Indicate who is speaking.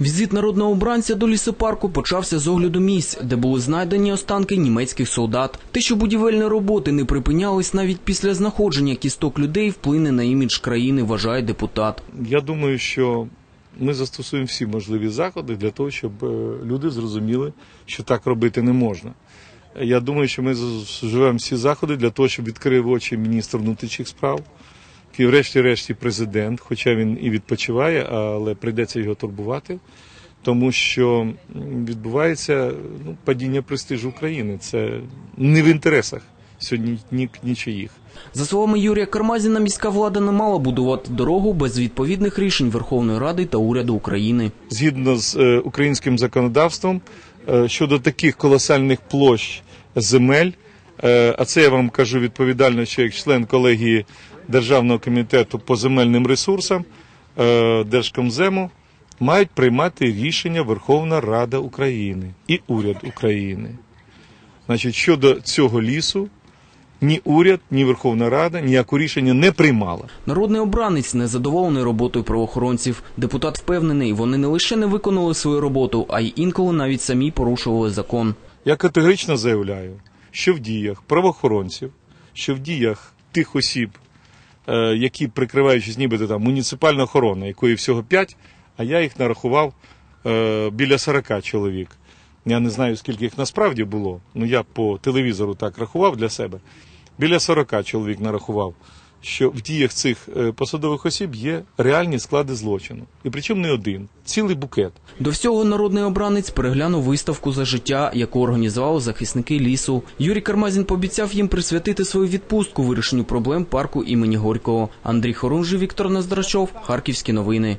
Speaker 1: Візит народного обранця до лісопарку почався з огляду місць, де були знайдені останки німецьких солдат. Те, що будівельні роботи не припинялись навіть після знаходження кісток людей, вплине на імідж країни, вважає депутат.
Speaker 2: Я думаю, що ми застосуємо всі можливі заходи для того, щоб е, люди зрозуміли, що так робити не можна. Я думаю, що ми заживемо всі заходи для того, щоб відкрив очі міністр внутрішніх справ, і врешті-решті президент, хоча він і відпочиває, але прийдеться його турбувати, тому що відбувається ну, падіння престижу України. Це не в інтересах сьогодні ні, нічиїх.
Speaker 1: За словами Юрія Кармазіна, міська влада не мала будувати дорогу без відповідних рішень Верховної Ради та уряду України.
Speaker 2: згідно з е, українським законодавством е, щодо таких колосальних площ земель. е, А це я вам кажу відповідально, що як член колегії Державного комітету по земельним ресурсам е, Держкомзему мають приймати рішення Верховна Рада України і уряд України. Значить, щодо цього лісу, ні уряд, ні Верховна Рада ніякого рішення не приймала.
Speaker 1: Народний обранець незадоволений роботою правоохоронців. Депутат впевнений, вони не лише не виконали свою роботу, а й інколи навіть самі порушували закон.
Speaker 2: Я категорично заявляю, що в діях правоохоронців, що в діях тих осіб, які прикриваючись нібито там муніципальна охорона, якої всього 5, а я їх нарахував е, біля 40 чоловік. Я не знаю, скільки їх насправді було, але я по телевізору так рахував для себе. Біля 40 чоловік нарахував, що в діях цих е, посадових осіб є реальні склади злочину. І причому не один, цілий букет.
Speaker 1: До всього народний обранець переглянув виставку за життя, яку організували захисники лісу. Юрій Кармазін пообіцяв їм присвятити свою відпустку вирішенню проблем парку імені Горького. Андрій Хорунжий, Віктор Наздрачов, Харківські новини.